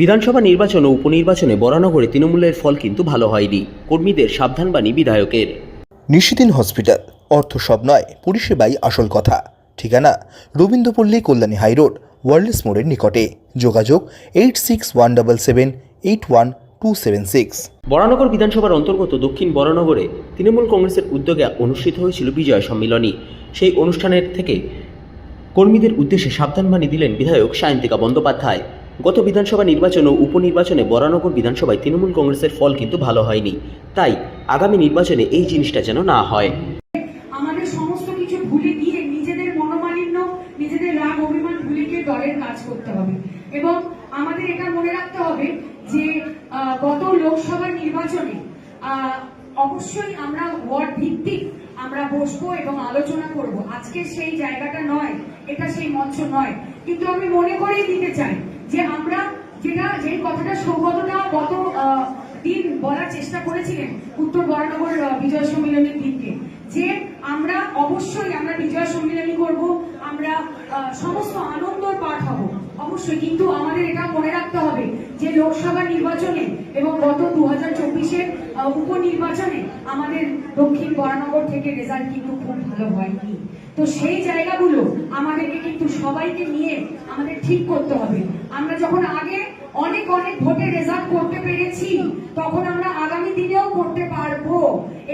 বিধানসভা নির্বাচন ও উপনির্বাচনে বরানগরে তৃণমূলের ফল কিন্তু ভালো হয়নি। কর্মীদের সাবধানবাণী বিধায়কের। নিশিদিন হসপিটাল অর্থ সব নয় পরিষেবাই আসল কথা। ঠিকানা রবীন্দ্রপল্লী কল্যাণী হাইরোড ওয়ার্ল্ডস মোড়ের নিকটে। যোগাযোগ eight six one double seven eight one two seven six. Baranagar বিধানসভার অন্তর্গত দক্ষিণ বরানগরে তৃণমূল কংগ্রেসের উদ্যোগে অনুষ্ঠিত হয়েছিল বিজয় সম্মিলনী। সেই অনুষ্ঠানের থেকে কর্মীদের উদ্দেশ্যে সাবধানবাণী দিলেন বিধায়ক সায়ন্তিকা বন্দ্যোপাধ্যায়। গত বিধানসভা নির্বাচন ও উপনির্বাচনে বরানগর বিধানসভায় তৃণমূল কংগ্রেসের ফল কিন্তু ভালো হয়নি। তাই আগামী নির্বাচনে এই জিনিসটা যেন না হয়। আমাদের সমস্ত কিছু ভুলে গিয়ে নিজেদের মনোমালিন্য, নিজেদের রাগ, অভিমান দলের কাজ করতে হবে। এবং আমাদের এটা মনে রাখতে হবে যে গত লোকসভা নির্বাচনে অবশ্যই আমরা ওয়ার্ড ভিত্তিক আমরা বসবো এবং আলোচনা করব। আজকে সেই জায়গাটা নয়, এটা সেই মঞ্চ নয়। কিন্তু আমি মনে করেই দিতে চাই যে আমরা যেটা যে কথাটা সৌগতটা গত দিন বলার চেষ্টা করেছিলেন উত্তর বরানগর বিজয় সম্মেলনের দিনকে, যে আমরা অবশ্যই আমরা বিজয় সম্মেলনী করব, আমরা সমস্ত আনন্দর পাঠ হব, অবশ্যই। কিন্তু আমাদের এটা মনে রাখতে হবে যে লোকসভা নির্বাচনে এবং গত দু হাজার চব্বিশের উপনির্বাচনে আমাদের দক্ষিণ বরানগর থেকে রেজাল্ট কিন্তু খুব ভালো হয়নি। তো সেই জায়গাগুলো আমাদেরকে কিন্তু সবাইকে নিয়ে আমাদের ঠিক করতে হবে। আমরা যখন আগে অনেক অনেক ভোটে রেজাল্ট করতে পেরেছি, তখন আমরা আগামী দিনেও করতে পারব।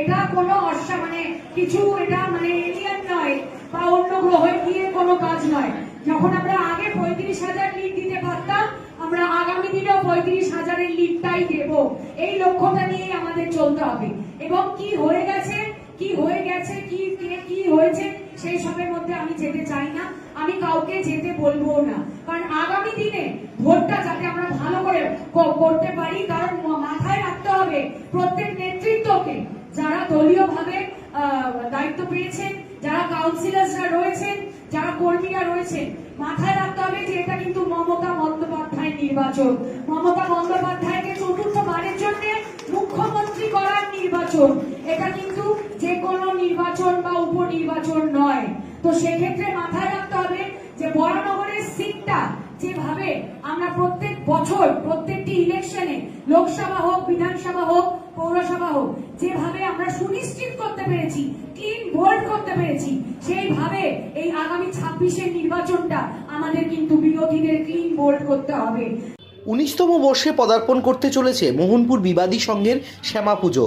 এটা কোনো অস্বা মানে কিছু এটা মানে এলিয়ান নয় বা অন্য গ্রহে গিয়ে কোনো কাজ নয়। যখন আমরা আগে পঁয়ত্রিশ হাজার লিড দিতে পারতাম, আমরা আগামী দিনেও পঁয়ত্রিশ হাজারের লিডটাই দেব। এই লক্ষ্যটা নিয়েই আমাদের চলতে হবে। এবং কি হয়ে গেছে, কি হয়ে গেছে, কি কি হয়েছে, সেই সবের মধ্যে আমি যেতে চাই না। আমি কাউকে যেতে বলব না। কারণ আগামী দিনে ভোটটা যাতে আমরা ভালো করে করতে পারি, কারণ মাথায় রাখতে হবে প্রত্যেক নেতৃত্বকে। যারা দলীয় ভাবে দায়িত্ব পেয়েছেন, যারা কাউন্সিলার্সরা রয়েছেন, যারা কর্মীরা রয়েছেন মাথায় রাখতে হবে যে এটা কিন্তু মমতা বন্দ্যোপাধ্যায় নির্বাচন। মমতা বন্দ্যোপাধ্যায়কে জন্য মুখ্যমন্ত্রী করার নির্বাচন। এটা কিন্তু যে কোনো নির্বাচন বা উপনির্বাচন নয়। তো সেক্ষেত্রে মাথায় রাখতে হবে যে বরানগরের সিটটা যেভাবে আমরা প্রত্যেক বছর, প্রত্যেকটি ইলেকশনে, লোকসভা হোক, বিধানসভা হোক হোক যেভাবে আমরা সুনিশ্চিত করতে পেরেছি ক্লিন বোল্ড করতে পেরেছি, সেইভাবে এই আগামী ছাব্বিশের নির্বাচনটা আমাদের কিন্তু বিরোধীদের ক্লিন বোল্ড করতে হবে। উনিশতম বর্ষে পদার্পণ করতে চলেছে মোহনপুর বিবাদী সংঘের শ্যামা পুজো